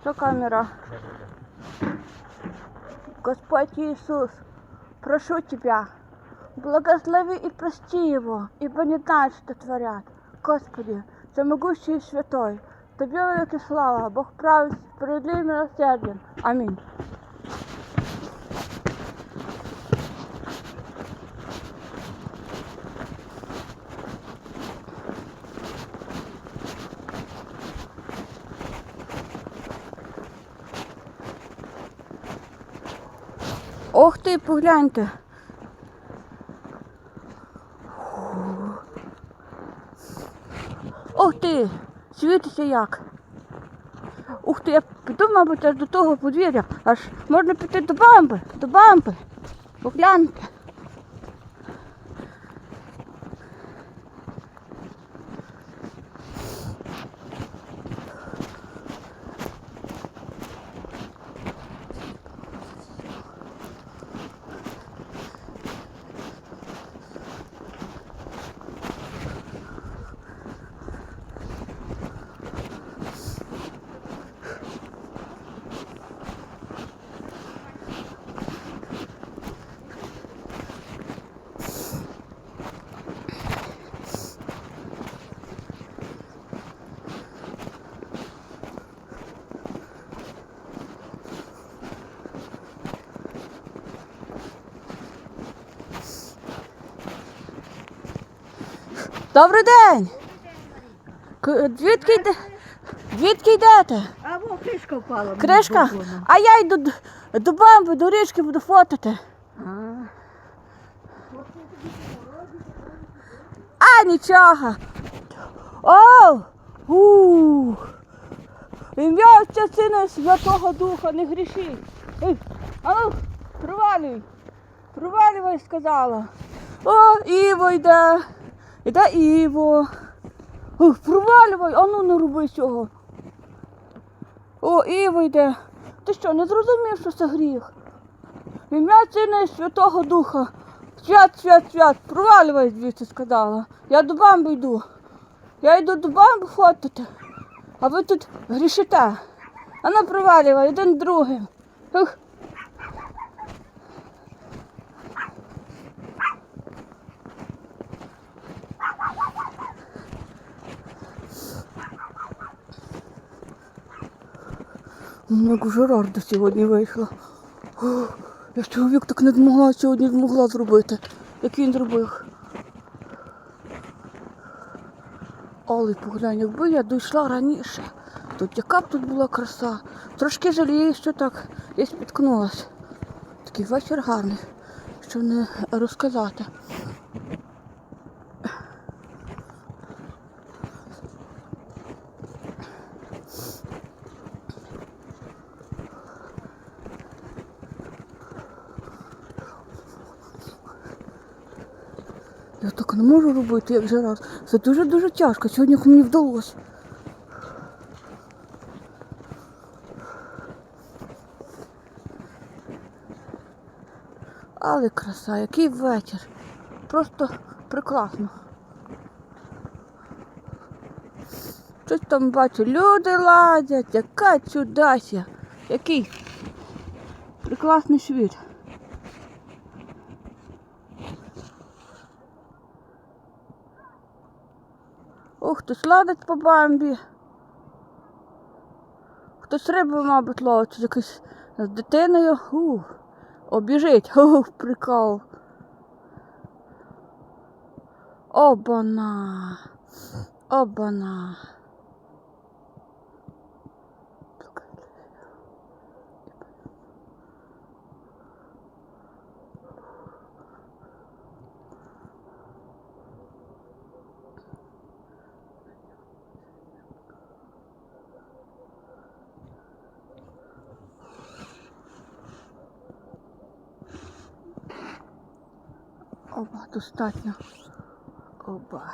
Что камера? Господь Иисус, прошу Тебя, благослови и прости его, ибо не знают, что творят. Господи, всемогущий и святой, Тобі велика слава, Бог править, справедливий і милосерден. Амінь. Ох ти, погляньте. Ох ти, світиться як. Ух ти, я піду, мабуть, аж до того подвір'я. Аж можна піти до бамби, до бамби. Погляньте. Добрий день! Звідки йде? Звідки йдете? А во кришка впала. Кришка? А я йду д- до бамби, до річки буду фотати. А, А, нічого. О! У! Ім'я Отця Сина Святого Духа, не гріши. А ну, провалюй. Провалювай, сказала. О, Іво йде. Іде Іво. Ух, провалювай, а ну не роби цього. О, Іво йде. Ти що, не зрозумів, що це гріх? В ім'я Сина і Святого Духа. Свят, свят, свят, провалювай звідси сказала. Я до бамби йду. Я йду до бамби фотати, а ви тут грішите. А ну провалювай один другим. Ух. Як Жерарда сьогодні вийшла. О, Я чоловік так не змогла сьогодні змогла зробити, як він зробив. Але поглянь, якби я дійшла раніше, то яка б тут була краса. Трошки жалію, що так я спіткнулася. Такий вечір гарний, що не розказати. Я так не можу робити, як Жерар. Це дуже-дуже тяжко. Сьогодні мені вдалося. Але краса, який вечір. Просто прекрасно. Щось там бачу, люди ладять, яка чудася. Який прекрасний світ. Ох, хтось ладить по бамбі. Хтось рибу, мабуть, ловить, якийсь з дитиною. Ух, обіжить. Ух, прикол. Обана. Обана. Оба, достатньо. Оба.